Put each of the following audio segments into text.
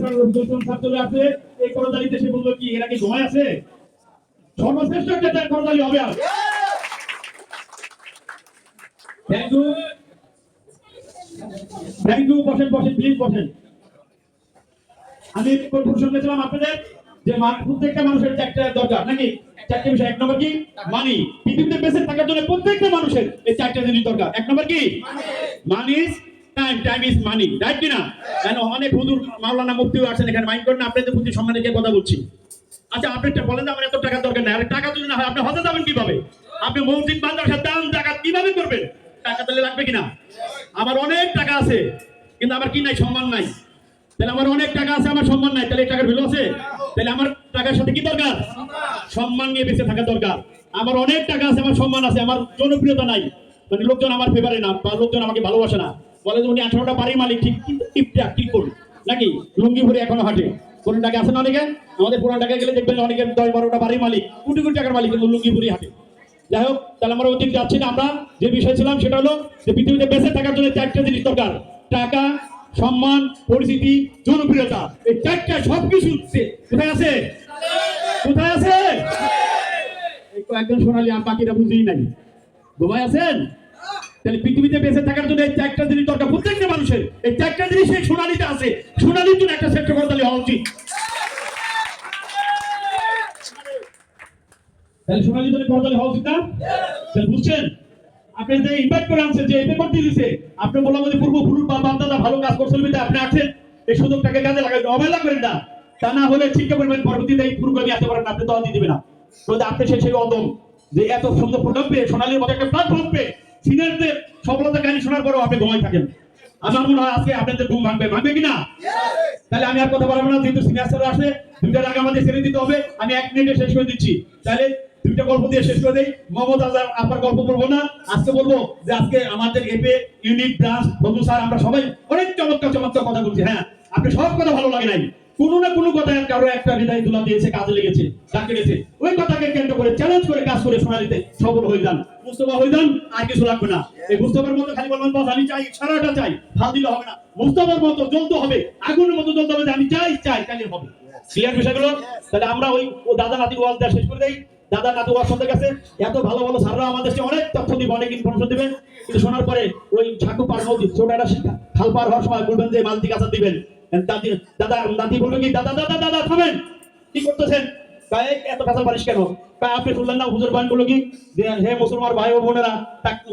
Sir রবিদর্শন sir চলে এই সে কি, এরা কি ঘুমায় আছে? সর্বশ্রেষ্ঠ একটা হবে আর। থ্যাংক ইউ বসেন বসেন প্লিজ বসেন। আমি প্রশ্ন করেছিলাম আপনাদের যে প্রত্যেকটা মানুষের চারটা দরকার, নাকি? চারটে বিষয়, এক নম্বর কি? মানি পৃথিবীতে বেঁচে থাকার জন্য প্রত্যেকটা মানুষের এই চারটা জিনিস দরকার। এক নম্বর কি? Money time time is money right কিনা অনেক মাওলানা আছেন এখানে। মাইন্ড করেন সম্মান রেখে কথা বলছি। আচ্ছা আপনি বলেন আমার এত টাকার দরকার নেই। আরে টাকা যদি না হয়, আপনি যাবেন কীভাবে? আপনি মাদ্রাসার দান টাকা কীভাবে করবেন? টাকা তাহলে লাগবে কিনা? আমার অনেক টাকা আছে, কিন্তু আমার কি নাই? সম্মান নাই। তাহলে আমার অনেক টাকা আছে, আমার সম্মান নাই। তাহলে টাকার ভ্যালু আছে? তাহলে আমার টাকার সাথে কি দরকার? সম্মান নিয়ে বেঁচে থাকা দরকার। আমার অনেক টাকা আছে, আমার সম্মান আছে, আমার জনপ্রিয়তা নাই। মানে লোকজন আমার ফেভারে না, বা লোকজন আমাকে ভালোবাসে না। বলে যে উনি আঠারোটা বাড়ির মালিক, ঠিক কিন্তু টিপটা ঠিক করুন নাকি লুঙ্গি ভরে এখনও হাঁটে? কোন টাকা আছে না অনেকে? আমাদের পুরান টাকা গেলে দেখবেন অনেকে দশ বারোটা বাড়ির মালিক, কোটি কোটি টাকার মালিক কিন্তু লুঙ্গি ভরে হাঁটে। যাই হোক, তাহলে আমরা অতীত যাচ্ছি না আমরা। যে বিষয় ছিলাম সেটা হলো যে পৃথিবীতে বেঁচে থাকার জন্য চারটে জিনিস দরকার। টাকা, সম্মান, পরিচিতি, জনপ্রিয়তা। এই চারটা সবকিছু কোথায় আছে? কোথায় আছে? কয়েকজন সোনালি আর বাকিরা বুঝেই নাই। ঘুমায় আছেন? তাহলে পৃথিবীতে বেঁচে থাকার জন্য এই চারটা জিনিস দরকার, প্রত্যেকটা মানুষের এই চারটা জিনিস এই সোনালিতে আছে সোনালির জন্য একটা শ্রেষ্ঠ করতালি হওয়া উচিত। তাহলে সোনালি জন্য হওয়া উচিত না? তাহলে বুঝছেন? আপনি যে ইনভাইট করে আনছেন, যে দিছে, আপনি বললাম যে পূর্বপুরুষ বা ভালো কাজ আপনি আছেন, এই সুযোগটাকে কাজে লাগাবেন অবহেলা করেন না। তা না হলে ঠিক করবেন পরবর্তীতে এই আসতে পারেন আপনি তো দিয়ে দিবেন না। আপনি সেই সেই অদম যে এত সুন্দর প্রোগ্রাম পেয়ে সোনালির মতো একটা প্ল্যাটফর্ম পেয়ে সিনিয়রদের সফলতা কাহিনী শোনার আপনি ঘুমাই থাকেন। আমার মনে হয় আজকে আপনাদের ঘুম ভাঙবে। ভাঙবে কিনা তাহলে আমি আর কথা বলব না, যেহেতু সিনিয়র স্যার আসে দুইটার আগে আমাদের ছেড়ে দিতে হবে। আমি এক মিনিটে শেষ করে দিচ্ছি। তাহলে দুইটা গল্প দিয়ে শেষ করে দেই। মোহাম্মদ আপনার গল্প বলব না। আজকে বলব যে আজকে আমাদের এপে ইউনিট ব্রাঞ্চ বন্ধু স্যার, আমরা সবাই অনেক চমৎকার চমৎকার কথা বলছি। হ্যাঁ আপনি সব কথা ভালো লাগে নাই। কোনো না কোনো কথা কারও একটা হৃদয় তুলা দিয়েছে, কাজে লেগেছে, ডাকে গেছে। ওই কথাকে কেন্দ্র করে চ্যালেঞ্জ করে কাজ করে সোনালিতে সফল হয়ে যান। মুস্তফা হয়ে যান, আর কিছু লাগবে না। এই মুস্তফার মতো খালি বলবেন, বাস, আমি চাই সারাটা চাই ভালো দিলে হবে না। মুস্তফার মতো জ্বলতে হবে, আগুনের মতো জ্বলতে হবে যে আমি চাই চাই তাহলে হবে। ক্লিয়ার বিষয়গুলো? তাহলে আমরা ওই দাদা নাতি ওয়াল দেওয়া শেষ করে দেই। দাদা নাতু ওয়াসন্দের কাছে, এত ভালো ভালো স্যাররা আমাদের অনেক তথ্য দিবে, অনেক ইনফরমেশন দিবেন কিন্তু শোনার পরে ওই ঝাঁকু পার নদী ছোটটা খাল পার হওয়ার সময় বলবেন যে মালতি কাঁচা দিবেন। দাদি দাদা দাদি বলবেন কি, দাদা দাদা দাদা, থামেন। কি করতেছেন? গায়ে এত পারিস কেন? আপনি শুনলেন না হুজুর বান বলো কি হে মুসলমান ভাই ও বোনেরা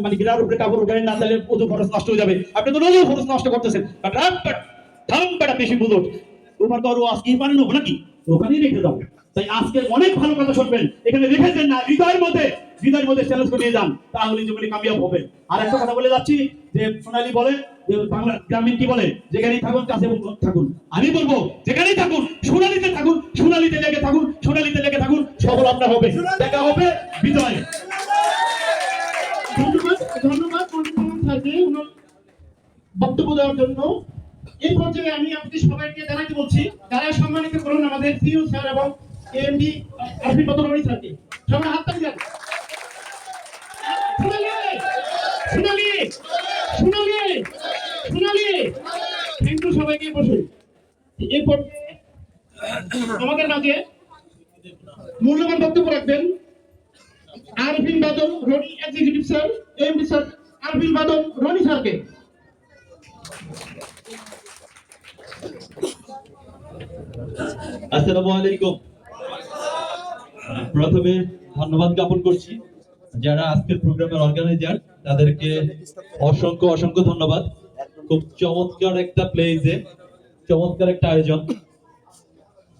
মানে গিরার উপরে কাপড় না তাহলে নষ্ট হয়ে যাবে। আপনি তো রোজই খরচ নষ্ট করতেছেন। বেশি বুঝোট তোমার তো আরও আজকেই পারেন নাকি? ওখানেই রেখে দাও। তাই আজকে অনেক ভালো কথা শুনবেন। এখানে রেখেছেন না, হৃদয়ের মধ্যে। হৃদয়ের মধ্যে চ্যালেঞ্জ করে নিয়ে যান তাহলে জীবনে কামিয়াব হবে। আর একটা কথা বলে যাচ্ছি যে সোনালি বলে যে বাংলা গ্রামীণ কি বলে? যেখানেই থাকুন কাছে থাকুন। আমি বলব যেখানেই থাকুন সোনালিতে থাকুন সোনালিতে লেগে থাকুন সোনালিতে লেগে থাকুন সফল আপনার হবে। দেখা হবে বিজয়। বসুন এরপর আমাদের মাঝে মূল্যবান বক্তব্য রাখবেন। Arfin Badal, Roni executive sir MD sir Badal, Roni স্যারকে। আসসালামু আলাইকুম। প্রথমে ধন্যবাদ জ্ঞাপন করছি। যারা আজকের প্রোগ্রামের অর্গানাইজার তাদেরকে অসংখ্য অসংখ্য ধন্যবাদ। খুব চমৎকার একটা প্লেজে চমৎকার একটা আয়োজন।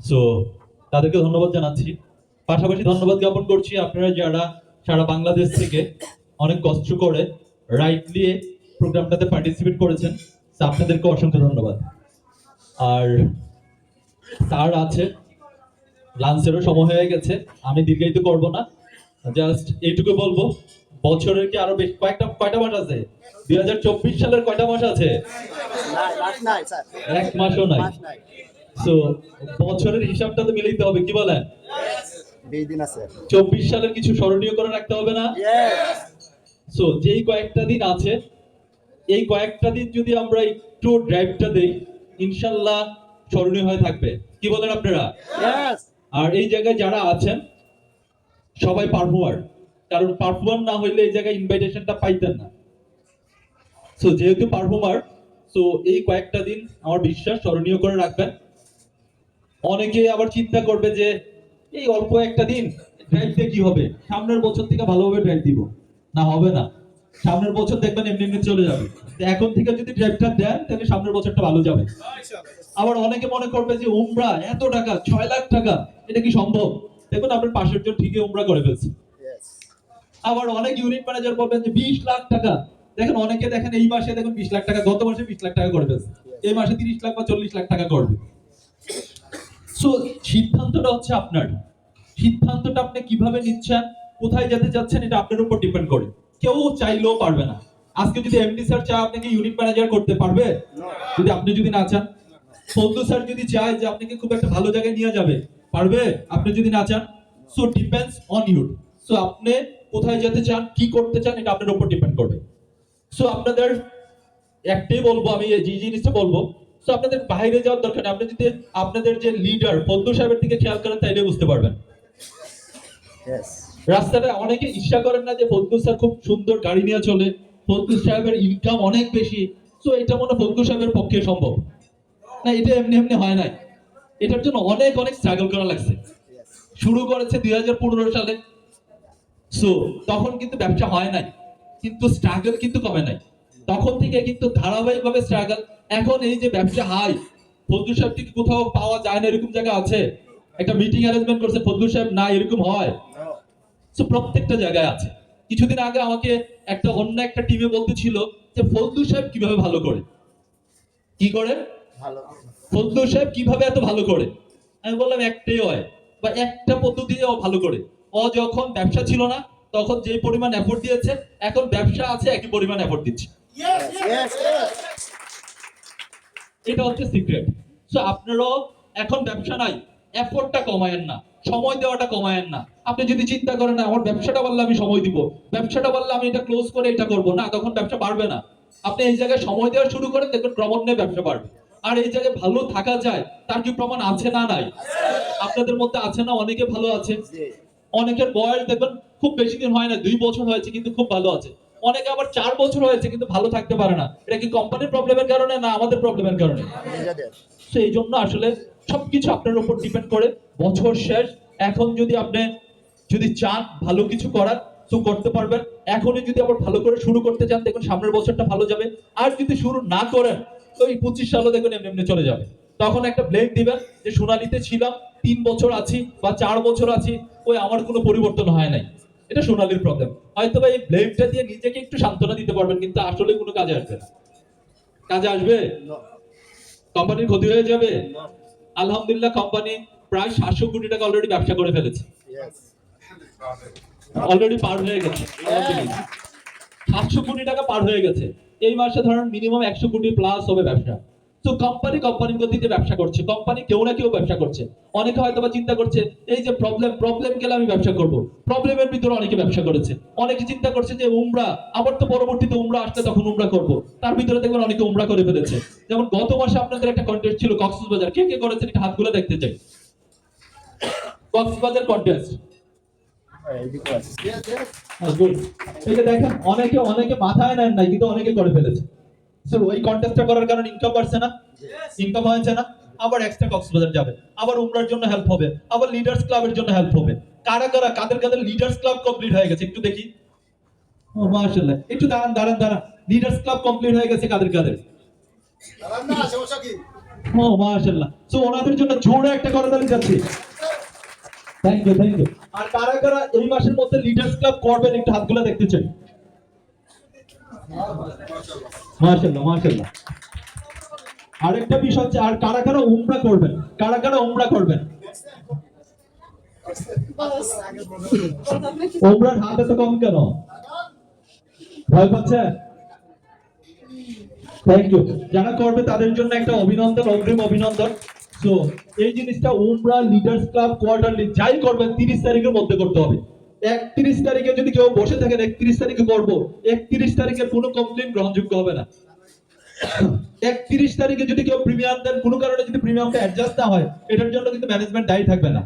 সো তাদেরকে ধন্যবাদ জানাচ্ছি। পাশাপাশি ধন্যবাদ জ্ঞাপন করছি আপনারা যারা সারা বাংলাদেশ থেকে অনেক কষ্ট করে রাইটলি প্রোগ্রামটাতে পার্টিসিপেট করেছেন আপনাদেরকে অসংখ্য ধন্যবাদ। আর স্যার আছে লাঞ্চেরও সময় হয়ে গেছে, আমি দীর্ঘায়িত করব না জাস্ট এইটুকু বলব। বছরের কি আরও বেশ কয়েকটা কয়টা মাস আছে? দুই হাজার চব্বিশ সালের কয়টা মাস আছে? এক মাসও নাই? সো বছরের হিসাবটা তো মিলাইতে হবে কি বলেন? দিন আছে। চব্বিশ সালের কিছু স্মরণীয় করে রাখতে হবে না? সো যেই কয়েকটা দিন আছে এই কয়েকটা দিন যদি আমরা একটু ড্রাইভটা দেই ইনশাল্লাহ স্মরণীয় হয়ে থাকবে। কি বলেন আপনারা? আর এই জায়গায় যারা আছেন সবাই পারফর্মার কারণ পারফর্মার না হইলে এই জায়গায় ইনভাইটেশনটা পাইতেন না। সো যেহেতু পারফর্মার সো এই কয়েকটা দিন আমার বিশ্বাস স্মরণীয় করে রাখবেন। অনেকে আবার চিন্তা করবে যে, এই অল্প একটা দিন ড্রাইভ দিয়ে কি হবে? সামনের বছর থেকে ভালোভাবে ড্রাইভ দিব। না, হবে না। সামনের বছর দেখবেন এমনি এমনি চলে যাবে। এখন থেকে যদি ড্রাইভটা দেন, তাহলে সামনের বছরটা ভালো যাবে। আবার অনেকে মনে করবে যে, উমরা, এত টাকা, ছয় লাখ টাকা, এটা কি সম্ভব? দেখুন, আপনার পাশের জন ঠিকই উমরা করে ফেলছে. আবার অনেক ইউনিট ম্যানেজার বলবেন যে বিশ লাখ টাকা। দেখেন অনেকে দেখেন এই মাসে দেখুন বিশ লাখ টাকা, গত মাসে বিশ লাখ টাকা করে ফেলছে এই মাসে তিরিশ লাখ বা চল্লিশ লাখ টাকা করবে। সো সিদ্ধান্তটা হচ্ছে আপনার। সিদ্ধান্তটা আপনি কীভাবে নিচ্ছেন, কোথায় যেতে যাচ্ছেন এটা আপনার উপর ডিপেন্ড করে। কেউ চাইলেও পারবে না। আজকে যদি এমডি স্যার চায় আপনাকে ইউনিট ম্যানেজার করতে পারবে? যদি আপনি যদি না চান। ফন্দু স্যার যদি চায় যে আপনাকে খুব একটা ভালো জায়গায় নিয়ে যাবে, পারবে? আপনি যদি না চান so depends on you so আপনি কোথায় যেতে চান কি করতে চান এটা আপনার উপর ডিপেন্ড করবে। সো আপনাদের একটাই বলব আমি এই যে জিনিসটা বলব সো আপনাদের বাইরে যাওয়ার দরকার নেই। আপনি যদি আপনাদের যে লিডার ফন্দু সাহেবের দিকে খেয়াল করেন তাইলে বুঝতে পারবেন। রাস্তাটা অনেকে ইচ্ছা করেন না যে ফজলু স্যার খুব সুন্দর গাড়ি নিয়ে চলে ফজলু সাহেবের ইনকাম অনেক বেশি। তো এটা মনে হয় ফজলু সাহেবের পক্ষে সম্ভব। না এটা এমনি এমনি হয় নাই। এটার জন্য অনেক অনেক স্ট্রাগল করা লাগছে। শুরু করেছে দুই হাজার পনেরো সালে। সো তখন কিন্তু ব্যবসা হয় নাই। কিন্তু স্ট্রাগল কিন্তু কমে নাই। তখন থেকে কিন্তু ধারাবাহিকভাবে স্ট্রাগল এখন এই যে ব্যবসা হাই ফজলু সাহেব কি কোথাও পাওয়া যায় না এরকম জায়গা আছে? একটা মিটিং অ্যারেঞ্জমেন্ট করছে ফজলু সাহেব না এরকম হয়? সো প্রত্যেকটা জায়গায় আছে। কিছুদিন আগে আমাকে একটা অন্য একটা টিমে বলতেছিল যে ফজলু সাহেব কীভাবে ভালো করে? কি করে? ভালো। ফজলু সাহেব কীভাবে এত ভালো করে? আমি বললাম একটাই হয় বা একটা পদ্ধতি ভালো করে। ও যখন ব্যবসা ছিল না তখন যে পরিমাণ এফোর্ট দিয়েছে এখন ব্যবসা আছে একই পরিমাণ এফোর্ট দিচ্ছে. এটা হচ্ছে সিক্রেট সো আপনারাও এখন ব্যবসা নাই এফোর্টটা কমায়েন না সময় দেওয়াটা কমায়েন না। আপনি যদি চিন্তা করেন না আমার ব্যবসাটা বাড়লে আমি সময় দিব ব্যবসাটা বাড়লে আমি এটা ক্লোজ করে এটা করব না তখন ব্যবসা বাড়বে না। আপনি এই জায়গায় সময় দেওয়া শুরু করেন দেখবেন ক্রমান্বয়ে ব্যবসা বাড়বে। আর এই জায়গায় ভালো থাকা যায় তার কি প্রমাণ আছে না নাই? আপনাদের মধ্যে আছে না? অনেকে ভালো আছে। অনেকের বয়স দেখবেন খুব বেশি দিন হয় না, দুই বছর হয়েছে কিন্তু খুব ভালো আছে। অনেকে আবার চার বছর হয়েছে কিন্তু ভালো থাকতে পারে না। এটা কি কোম্পানির প্রবলেমের কারণে না আমাদের প্রবলেমের কারণে? এই জন্য আসলে সবকিছু আপনার উপর ডিপেন্ড করে। বছর শেষ, এখন যদি আপনি যদি চান ভালো কিছু করার, তো করতে পারবেন। এখনই যদি আবার ভালো করে শুরু করতে চান, দেখুন সামনের বছরটা ভালো যাবে। আর যদি শুরু না করেন, তো এই পঁচিশ সালও দেখুন এমনি এমনি চলে যাবে। তখন একটা ব্লেম দিবেন যে সোনালিতে ছিলাম তিন বছর আছি বা চার বছর আছি ওই আমার কোনো পরিবর্তন হয় নাই। এটা সোনালির প্রবলেম হয়তো বা এই ব্লেমটা দিয়ে নিজেকে একটু সান্ত্বনা দিতে পারবেন কিন্তু আসলে কোনো কাজে আসবে না। কাজে আসবে? কোম্পানির ক্ষতি হয়ে যাবে? আলহামদুলিল্লাহ কোম্পানি প্রায় সাতশো কোটি টাকা অলরেডি ব্যবসা করে ফেলেছে। অলরেডি পার হয়ে গেছে। সাতশো কোটি টাকা পার হয়ে গেছে। এই মাসে ধরেন মিনিমাম একশো কোটি প্লাস হবে ব্যবসা। তো কোম্পানি কোম্পানির গতিতে ব্যবসা করছে। কোম্পানি কেউ না কেউ ব্যবসা করছে। অনেকে হয়তো বা চিন্তা করছে এই যে প্রবলেম প্রবলেম গেলে আমি ব্যবসা করব। প্রবলেমের ভিতরে অনেকে ব্যবসা করেছে। অনেকে চিন্তা করছে যে উমরা আবার তো পরবর্তীতে উমরা আসলে তখন উমরা করব। তার ভিতরে দেখবেন অনেকে উমরা করে ফেলেছে। যেমন গত মাসে আপনাদের একটা কন্টেস্ট ছিল কক্সবাজার। কে কে করেছেন একটা হাতগুলো দেখতে চাই। Cox's Bazar contest Hey, because. Yes. Yes. Good এই যে দেখেন অনেকে অনেকে মাথায় নেন নাই কিন্তু অনেকে করে ফেলেছে। সো ওই কন্টেস্টটা করার কারণে ইনকাম বাড়ছে না? ইনকাম হয়েছে না? আবার এক্সট্রা কক্সবাজার যাবে। আবার উমরার জন্য হেল্প হবে। আবার লিডার্স ক্লাবের জন্য হেল্প হবে। কারা কারা কাদের কাদের লিডার্স ক্লাব কমপ্লিট হয়ে গেছে? একটু দেখি। ও মাশাআল্লাহ। একটু দাঁড়ান দাঁড়ান দাঁড়ান। লিডার্স ক্লাব কমপ্লিট হয়ে গেছে কাদের কাদের? রান্না সমস্যা কি? ও মাশাআল্লাহ। সো ওনাদের জন্য জোরে একটা করতালি যাচ্ছে। থ্যাংক ইউ থ্যাংক ইউ আর কারা কারা এই মাসের মধ্যে লিডার্স ক্লাব করবেন একটু হাতগুলো দেখতে চাই। মাশাআল্লাহ মাশাআল্লাহ। আরেকটা বিষয় হচ্ছে, আর কারা কারা উমরা করবেন? কারা কারা উমরা করবেন? উমরার হাত এত কম কেন? ভয় পাচ্ছে? থ্যাংক ইউ যারা করবে, তাদের জন্য একটা অভিনন্দন, অগ্রিম অভিনন্দন। সো এই জিনিসটা উমরা লিডার্স ক্লাব কোয়ার্টারলি যাই করবেন, তিরিশ তারিখের মধ্যে করতে হবে। একত্রিশ তারিখে যদি কেউ বসে থাকেন একত্রিশ তারিখে করব একত্রিশ তারিখের কোনো কমপ্লেন গ্রহণযোগ্য হবে না। একত্রিশ তারিখে যদি কেউ প্রিমিয়াম দেন, কোনো কারণে যদি প্রিমিয়ামটা অ্যাডজাস্ট না হয়, এটার জন্য কিন্তু ম্যানেজমেন্ট দায়ী থাকবে না।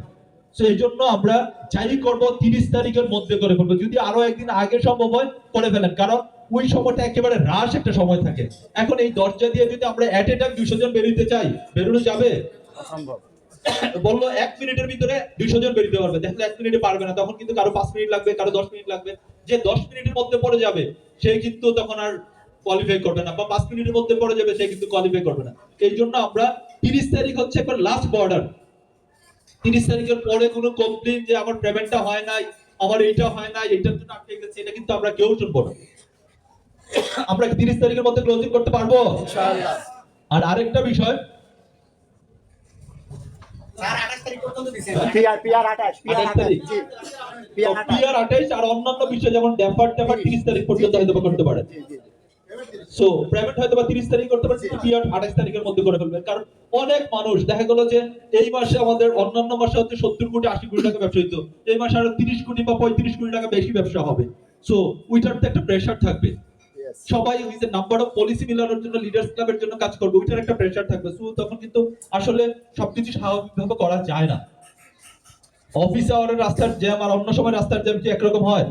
তো এই জন্য আমরা যাই করব তিরিশ তারিখের মধ্যে করে ফেলব। যদি আরও একদিন আগে সম্ভব হয়, করে ফেলেন। কারণ ওই সময়টা একেবারে হ্রাস একটা সময় থাকে। এখন এই দরজা দিয়ে যদি আমরা অ্যাট এ টাইম দুইশো জন বেরোতে চাই, বেরোনো যাবে? অসম্ভব। বলল এক মিনিটের ভিতরে দুইশো জন বেরোতে পারবে। দেখলে এক মিনিটে পারবে না তখন কিন্তু কারও পাঁচ মিনিট লাগবে কারও দশ মিনিট লাগবে। যে দশ মিনিটের মধ্যে পড়ে যাবে সে কিন্তু তখন আর কোয়ালিফাই করবে না বা পাঁচ মিনিটের মধ্যে পড়ে যাবে সে কিন্তু কোয়ালিফাই করবে না। এই জন্য আমরা তিরিশ তারিখ হচ্ছে একবার লাস্ট বর্ডার তিরিশ তারিখের পরে কোনো কমপ্লেন যে আমার পেমেন্টটা হয় নাই আমার এইটা হয় নাই এইটার জন্য আটকে গেছে এটা কিন্তু আমরা কেউ শুনব না। আমরা তিরিশ তারিখের মধ্যে ক্লোজিং করতে পারব? আর আরেকটা বিষয় আর অন্যান্য বিষয় যেমন ড্যাফার ট্যাফার তিরিশ তারিখ পর্যন্ত হয়তো করতে পারে। জি জি। সো প্রাইভেট হয়তো বা তিরিশ তারিখ করতে পারে কিন্তু পিয়ার আঠাইশ তারিখের মধ্যে করে ফেলবে। কারণ অনেক মানুষ দেখা গেল যে এই মাসে আমাদের অন্যান্য মাসে হচ্ছে সত্তর কোটি আশি কোটি টাকা ব্যবসা হইতো। এই মাসে আরও তিরিশ কোটি বা পঁয়ত্রিশ কোটি টাকা বেশি ব্যবসা হবে। সো ওইটার তো একটা প্রেশার থাকবে। সবাই ওই যে নাম্বার অফ পলিসি মিলানোর জন্য লিডার্স ক্লাবের জন্য কাজ করবে ওইটার একটা প্রেশার থাকবে। সো তখন কিন্তু আসলে সবকিছু স্বাভাবিকভাবে করা যায় না। অফিস আওয়ারের রাস্তার জ্যাম আর অন্য সময় রাস্তার জ্যাম কি একরকম হয়?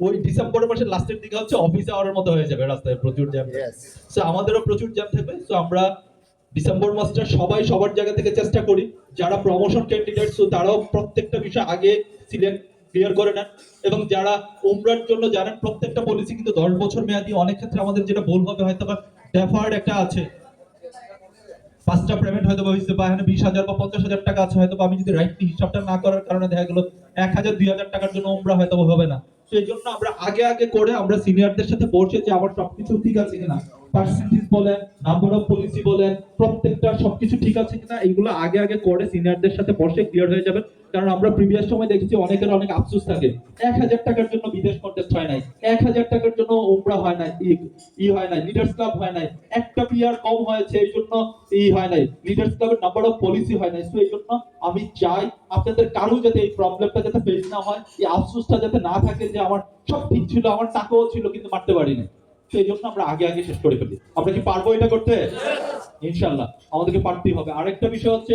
ওই ডিসেম্বর মাসের লাস্টের দিকে হচ্ছে অফিস আওয়ারের মতো হয়ে যাবে রাস্তায় প্রচুর জ্যাম সো আমাদেরও প্রচুর জ্যাম থাকবে। সো আমরা ডিসেম্বর মাসটা সবাই সবার জায়গা থেকে চেষ্টা করি। যারা প্রমোশন ক্যান্ডিডেট সো তারাও প্রত্যেকটা বিষয় আগে সিলেক্ট ক্লিয়ার করে নেন। এবং যারা উমরার জন্য জানেন, প্রত্যেকটা পলিসি কিন্তু দশ বছর মেয়াদি, অনেক ক্ষেত্রে আমাদের যেটা ভুল হবে, হয়তো বা ডেফার্ড একটা আছে। পাঁচটা পেমেন্ট হয়তো বা হয়েছে, বা এখানে বিশ হাজার বা পঞ্চাশ হাজার টাকা আছে, হয়তো আমি যদি রাইটলি হিসাবটা না করার কারণে দেখা গেলো এক হাজার, দুই হাজার টাকার জন্য উমরা হয়তো হবে না। এই জন্য আমরা আগে আগে করে আমরা সিনিয়রদের সাথে বসে যে আমার সবকিছু ঠিক আছে কিনা পার্সেন্টেজ বলেন নাম্বার অফ পলিসি বলেন, প্রত্যেকটা সবকিছু ঠিক আছে কিনা এইগুলো আগে আগে করে সিনিয়রদের সাথে বসে ক্লিয়ার হয়ে কারণ আমরা প্রিভিয়াস সময় দেখেছি অনেকের অনেক আফসোস থাকে। এক হাজার টাকার জন্য বিদেশ কন্টেস্ট হয় নাই। এক হাজার টাকার জন্য উমরা হয় নাই, ই- হয় নাই লিডার্স ক্লাব হয় নাই। একটা পিয়ার কম হয়েছে, এই জন্য ই হয় নাই। লিডার্স ক্লাবের নাম্বার অফ পলিসি হয় নাই। তো এই জন্য আমি চাই আপনাদের কারও যাতে এই প্রবলেমটা যাতে ফেস না হয়, এই আফসোসটা যাতে না থাকে যে আমার সব ঠিক ছিল, আমার টাকাও ছিল, কিন্তু মারতে পারিনি। সেই জন্য আমরা আগে আগে শেষ করে ফেলি। আমরা কি পারব এটা করতে? ইনশাল্লাহ আমাদেরকে পারতেই হবে। আরেকটা বিষয় হচ্ছে